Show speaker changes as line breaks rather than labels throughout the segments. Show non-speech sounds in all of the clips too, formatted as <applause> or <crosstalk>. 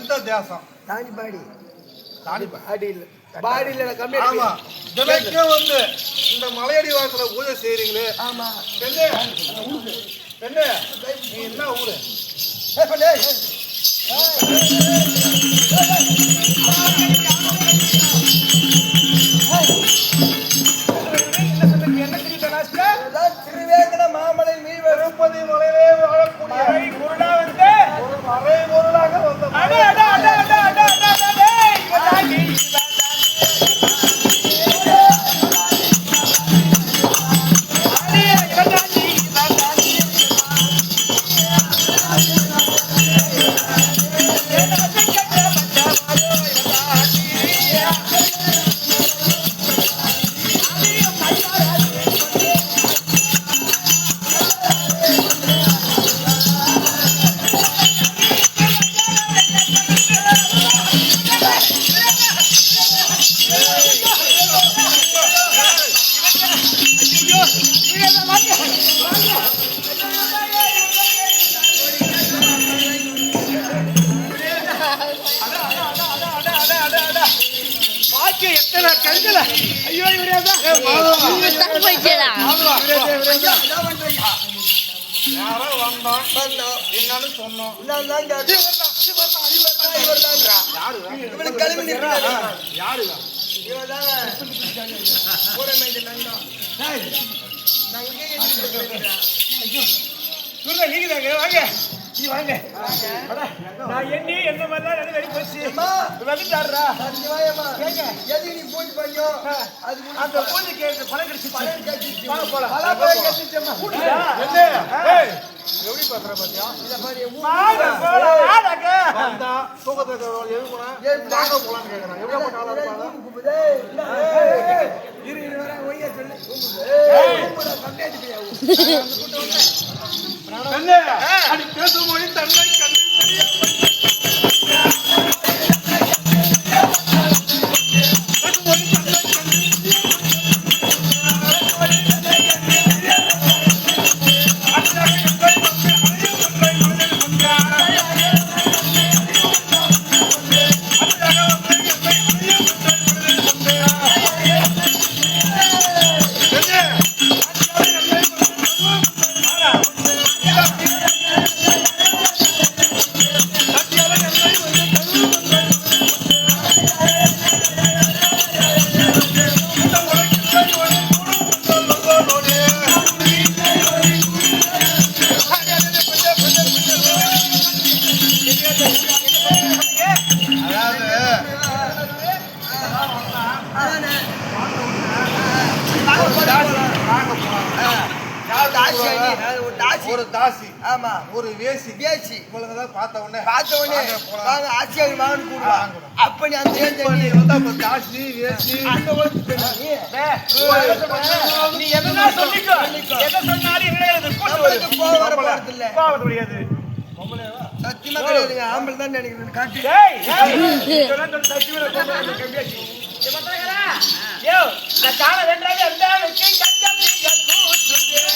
வித்தியாசம்
தாண்டி பாடி
தாடிப்பா.
பாடியில் பாடியில் கம்மி
ஆமா தினைக்கும் வந்து இந்த மலையடி வாரத்துல பூஜை செய்றீங்களே
ஆமா
பெண்ணே பெண்ணே நீ என்ன ஊரு
திருவேங்கட
தப்பு போயிடுச்சேடா
யாரோ வந்தோம் என்னன்னு சொன்னோம்.
இவனுக்கு கிளம்பி நிற்கிறாரு
யாருங்க
நான் எண்ணி என்ன மாதிரி தான் வெளியே போச்சு வந்துட்டாருடா
வாயம்மா. எதுக்கு நீ பூஜை பண்ணியோ? அது
அந்த பூஜைக்கு பணம் கிடைச்சு
பலன் கட்டிச்சு.
வாங்க போலாம்.
பல போய் கட்டிச்சம்மா.
என்ன? எப்படி பேசுற பாத்தியா?
இதை
வாங்க வாடகை.
வந்தா தூக்கத்தை எழுப்புனா வாங்க போலான்னு கேக்குறான். எவ்வளவு நாளா இருப்பாங்க
இரு, இரு, ஒய்யா சொல்லு. கூப்பிடா, கம்மியாட்டு <laughs>
பேசும் மொழி தன்னை
தாசி. ஒரு தாசி. ஆமா.
ஒரு வேசி.
பேச்சு
இவளுங்கதான் பார்த்த உடனே
பார்த்த உடனே
வாங்க போலாம்.
வாங்க ஆட்சியாக வாங்க கூடுவா அப்ப நீ அந்த ஏன்
வந்து அப்ப தாசி வேசி.
அந்த நீ?
எதனா சொல்லிக்கோ? எதை சொன்னாலும்.
கோவம் இல்ல.
முடியாது.
சத்தியமா கிடையாதுங்க. ஆம்பளை தான் நினைக்கிறேன். காட்டு.
சத்தியமா ஏ நான் காண அந்த வெக்கை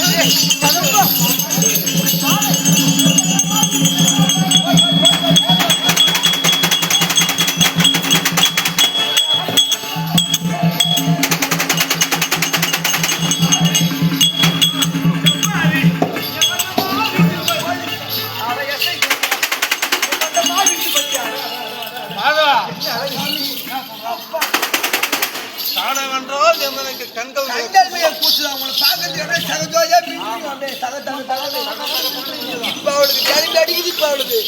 மாதா
பார்க்கறதுக்கு அப்படியே சக, அவளுக்கு அடிக்குது அவளுக்கு.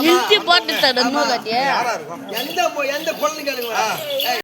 நிறுத்தி போட்டு தரணும் கட்டியா
எந்த எந்த குழந்தைங்க